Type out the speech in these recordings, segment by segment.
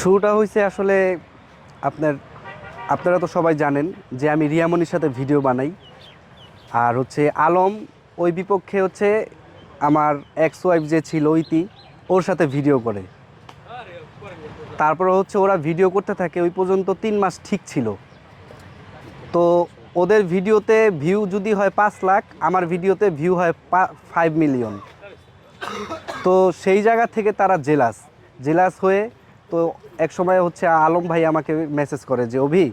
শুরুটা হয়েছে আসলে আপনার, আপনারা তো সবাই জানেন যে আমি রিয়ামনির সাথে ভিডিও বানাই। আর হচ্ছে আলম ওই বিপক্ষে হচ্ছে আমার এক্স ওয়াইফ যে ছিল ইতি, ওর সাথে ভিডিও করে। তারপরে হচ্ছে ওরা ভিডিও করতে থাকে, ওই পর্যন্ত তিন মাস ঠিক ছিল। তো ওদের ভিডিওতে ভিউ যদি হয় পাঁচ লাখ, আমার ভিডিওতে ভিউ হয় ফাইভ মিলিয়ন তো সেই জায়গা থেকে তারা জেলাস জেলাস হয়ে তো এক সময় হচ্ছে আলম ভাই আমাকে মেসেজ করে যে, অভি,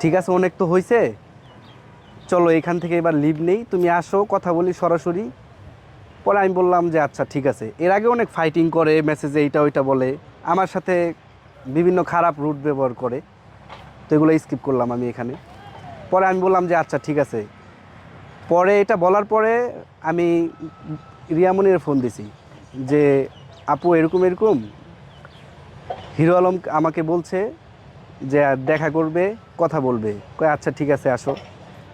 ঠিক আছে, অনেক তো হয়েছে চলো এখান থেকে এবার লিভ নেই, তুমি আসো, কথা বলি সরাসরি। পরে আমি বললাম যে আচ্ছা ঠিক আছে। এর আগে অনেক ফাইটিং করে মেসেজে এইটা ওইটা বলে। আমার সাথে বিভিন্ন খারাপ রুট ব্যবহার করে। তো এগুলো স্কিপ করলাম আমি এখানে। পরে আমি বললাম যে আচ্ছা ঠিক আছে। পরে এটা বলার পরে আমি রিয়ামনির ফোন দিছি যে, আপু, এরকম এরকম? হিরো আলম আমাকে বলছে যে, দেখা করবে, কথা বলবে। কয় আচ্ছা ঠিক আছে, আসো।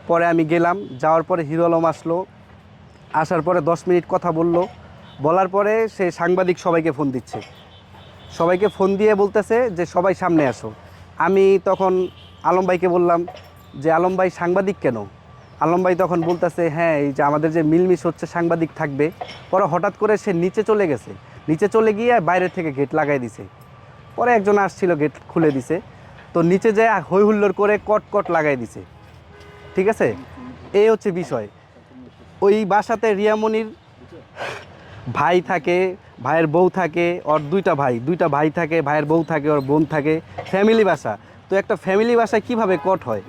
পরে আমি গেলাম, যাওয়ার পরে হিরো আলম আসলো। আসার পরে দশ মিনিট কথা বলল। বলার পরে সে সাংবাদিক সবাইকে ফোন দিচ্ছে। সবাইকে ফোন দিয়ে বলতেছে যে, সবাই সামনে আসো। আমি তখন আলম ভাইকে বললাম যে, আলম ভাই সাংবাদিক কেন? আলম ভাই তখন বলতেছে হ্যাঁ এই যে আমাদের যে মিলমিশ হচ্ছে, সাংবাদিক থাকবে। পরে হঠাৎ করে সে নিচে চলে গেছে। নিচে চলে গিয়ে বাইরে থেকে গেট লাগাই দিছে। পরে একজন আসছিল গেট খুলে দিছে। তো নিচে যায় হই হুল্লোড় করে কট কট লাগাই দিছে। ঠিক আছে? এই হচ্ছে বিষয়। ওই বাসাতে রিয়ামনির ভাই থাকে, ভাইয়ের বউ থাকে, ওর দুইটা ভাই দুইটা ভাই থাকে, ভাইয়ের বউ থাকে, ওর বোন থাকে ফ্যামিলি বাসা। তো একটা ফ্যামিলি বাসায় কীভাবে কট হয়?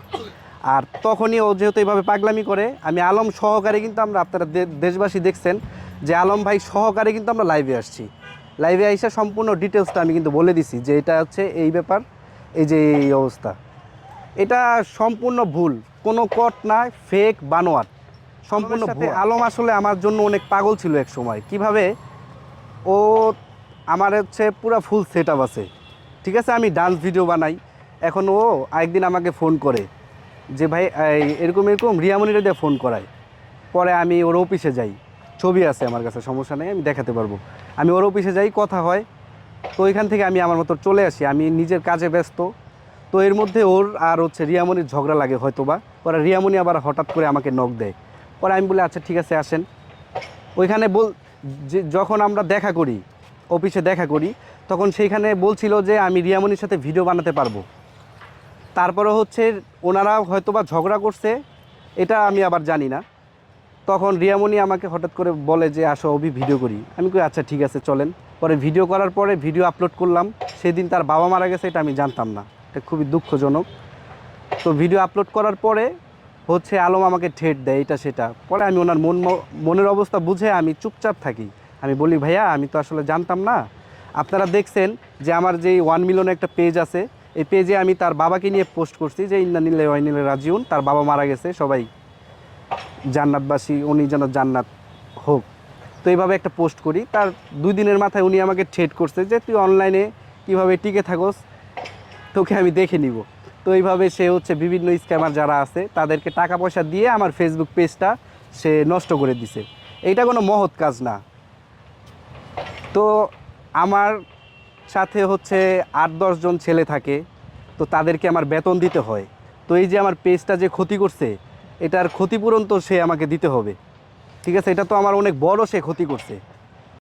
আর তখনই ও যেহেতু এইভাবে পাগলামি করে, আমি আলম সহকারে কিন্তু আমরা আপনারা দেশবাসী দেখছেন যে আলম ভাই সহকারে কিন্তু আমরা লাইভে আসছি। লাইভে আইসা সম্পূর্ণ ডিটেলসটা আমি কিন্তু বলে দিছি যে এটা হচ্ছে এই ব্যাপার এই যে এই অবস্থা। এটা সম্পূর্ণ ভুল কোনো কট না ফেক বানোয়াট। সম্পূর্ণ ভুল। আলম আসলে আমার জন্য অনেক পাগল ছিল এক সময়। কীভাবে? ও আমার হচ্ছে পুরো ফুল সেট আপ আছে। ঠিক আছে আমি ডান্স ভিডিও বানাই। এখন ও একদিন আমাকে ফোন করে যে ভাই এরকম এরকম রিয়ামনিরে দিয়ে ফোন করায় পরে আমি ওর অফিসে যাই। ছবি আছে আমার কাছে সমস্যা নেই আমি দেখাতে পারব। আমি ওর অফিসে যাই, কথা হয়। তো ওইখান থেকে আমি আমার মতো চলে আসি। আমি নিজের কাজে ব্যস্ত। তো এর মধ্যে ওর আর হচ্ছে রিয়ামনির ঝগড়া লাগে হয়তো বা পরে রিয়ামনি আবার হঠাৎ করে আমাকে নখ দেয়। পরে আমি বলি আচ্ছা ঠিক আছে, আসেন। ওইখানে বল যে যখন আমরা দেখা করি, অফিসে দেখা করি, তখন সেইখানে বলছিল যে, আমি রিয়ামনির সাথে ভিডিও বানাতে পারব। তারপরে হচ্ছে ওনারা হয়তো বা ঝগড়া করছে। এটা আমি আবার জানি না। তখন রিয়ামণি আমাকে হঠাৎ করে বলে যে, আসো, অভি ভিডিও করি। আমি কই আচ্ছা ঠিক আছে, চলেন। পরে ভিডিও করার পরে ভিডিও আপলোড করলাম। সেদিন তার বাবা মারা গেছে, এটা আমি জানতাম না। এটা খুবই দুঃখজনক। তো ভিডিও আপলোড করার পরে হচ্ছে আলম আমাকে ঠেট দেয়, এটা, সেটা। পরে আমি ওনার মন, মনের অবস্থা বুঝে আমি চুপচাপ থাকি। আমি বলি, ভাইয়া, আমি তো আসলে জানতাম না। আপনারা দেখছেন যে আমার যে ওয়ান মিলিয়ন একটা পেজ আছে, এই পেজে আমি তার বাবাকে নিয়ে পোস্ট করছি যে, ইন্না নিলে ওয়াইনিলে রাজিউন। তার বাবা মারা গেছে, সবাই। জান্নাতবাসী, উনি যেন জান্নাত হোক। তো এইভাবে একটা পোস্ট করি। তার দুই দিনের মাথায় উনি আমাকে ঠেট করছে যে, তুই অনলাইনে কীভাবে টিকে থাকোস, তোকে আমি দেখে নিব। তো এইভাবে সে হচ্ছে বিভিন্ন স্ক্যামার যারা আছে, তাদেরকে টাকা পয়সা দিয়ে আমার ফেসবুক পেজটা সে নষ্ট করে দিছে। এইটা কোনো মহৎ কাজ না। তো আমার সাথে হচ্ছে আট দশজন ছেলে থাকে, তো তাদেরকে আমার বেতন দিতে হয়। তো এই যে আমার পেজটা যে ক্ষতি করছে এটার ক্ষতিপূরণ তো সে আমাকে দিতে হবে। ঠিক আছে, এটা তো আমার অনেক বড় সে ক্ষতি করছে।